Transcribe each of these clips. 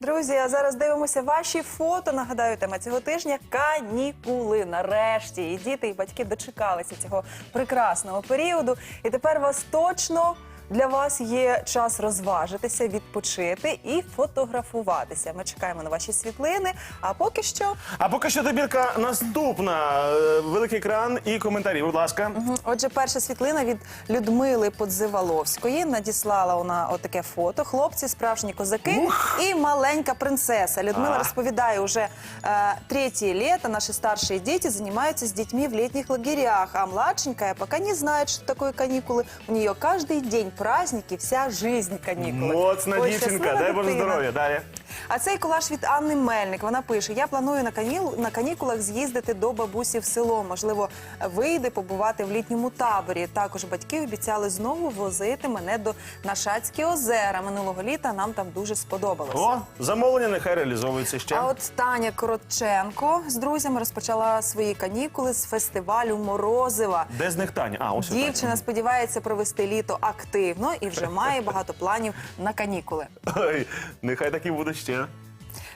Друзі, а зараз дивимося ваші фото. Нагадаю, тема цього тижня канікули. Нарешті і діти, і батьки дочекалися цього прекрасного періоду. І тепер вас точно. Для вас є час розважитися, відпочити і фотографуватися. Ми чекаємо на ваші світлини. А поки що, А поки що добірка наступна. Е, Великий екран і коментарі. Будь ласка. Мгм. отже, перша світлина від Людмили Подзиваловської надіслала вона отаке фото. Хлопці, справжні козаки і маленька принцеса. Людмила А. розповідає, уже э, третье лето наши старшие дети занимаются с детьми в летних лагерях, а младшенькая пока не знает, что такое каникулы. У нее каждый день праздники, вся жизнь каникулы. Моцна Ой, дівчинка, щаслива дай Боже дитина. здоров'я. Далі. А цей колаж від Анни Мельник. Вона пише: Я планую на каніл на канікулах з'їздити до бабусі в село. Можливо, вийде побувати в літньому таборі. Також батьки обіцяли знову возити мене до Нашацькі озера. Минулого літа нам там дуже сподобалось. О, замовлення нехай реалізовується ще. А от Таня Коротченко з друзями розпочала свої канікули з фестивалю Морозива. Де з них Таня? А, ось і Дівчина сподівається провести літо активно і вже має багато планів на канікули. Ой, нехай такі буде ще.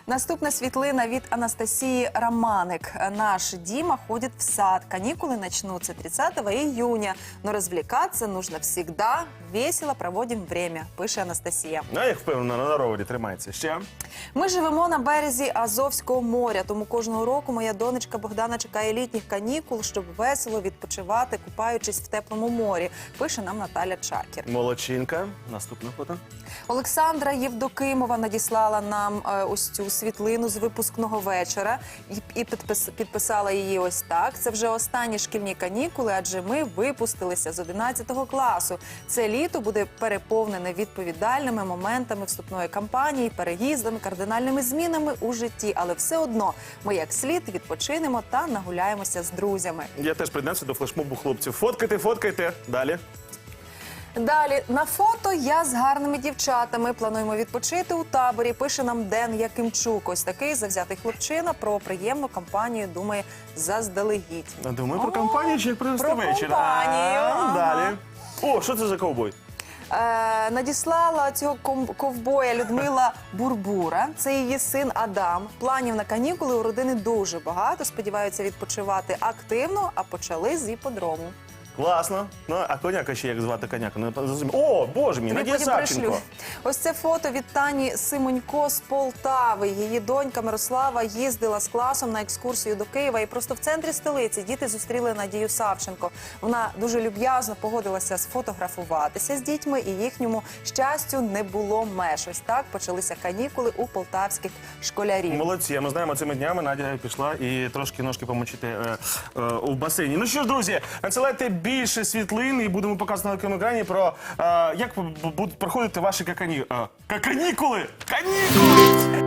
Наступна світлина від Анастасії Романик. Наш Дима ходит в сад. Каникулы начнутся 30 июня. Но развлекаться нужно всегда. Весело проводим время, пише Анастасія. А як впевнено, на ровері тримається. Ще. Ми живемо на березі Азовського моря, тому кожного року моя донечка Богдана чекає літніх канікул, щоб весело відпочивати, купаючись в теплому морі. Пише нам Наталя Чакір. Молодчинка. Наступне фото. Олександра Євдокимова надіслала нам е, ось цю світлину з випускного вечора і, і підпис, підписала її ось так. Це вже останні шкільні канікули, адже ми випустилися з 11 класу. Це літо буде переповнене відповідальними моментами вступної кампанії, переїздами, кардинальними змінами у житті. Але все одно ми як слід відпочинемо та нагуляємося з друзями. Я теж приєднався до флешмобу хлопців. Фоткайте, фоткайте. Далі. Далі на фото я з гарними дівчатами. Плануємо відпочити у таборі. Пише нам Ден Якимчук. Ось такий завзятий хлопчина про приємну компанію. Думає заздалегідь. Думаю про О, компанію чи провести про вечір. компанію, ага. Далі. О, що це за ковбой? Е, надіслала цього ком- ковбоя Людмила Бурбура. Це її син Адам. Планів на канікули у родини дуже багато. Сподіваються відпочивати активно, а почали з іподрому. Класно. Ну, а коняка ще як звати коняка? Не зрозумів. О, боже мій, Тобі Надія потім пришлю. Савченко. Ось це фото від Тані Симонько з Полтави. Її донька Мирослава їздила з класом на екскурсію до Києва. І просто в центрі столиці діти зустріли Надію Савченко. Вона дуже люб'язно погодилася сфотографуватися з дітьми, і їхньому щастю не було меж. Ось так почалися канікули у полтавських школярів. Молодці, ми знаємо, цими днями Надя пішла і трошки ножки помочити е, е, у басейні. Ну що ж, друзі, надсилайте більше світлин і будемо показувати на великому екрані про е, як будуть проходити ваші какані... е, каканікули. Канікули!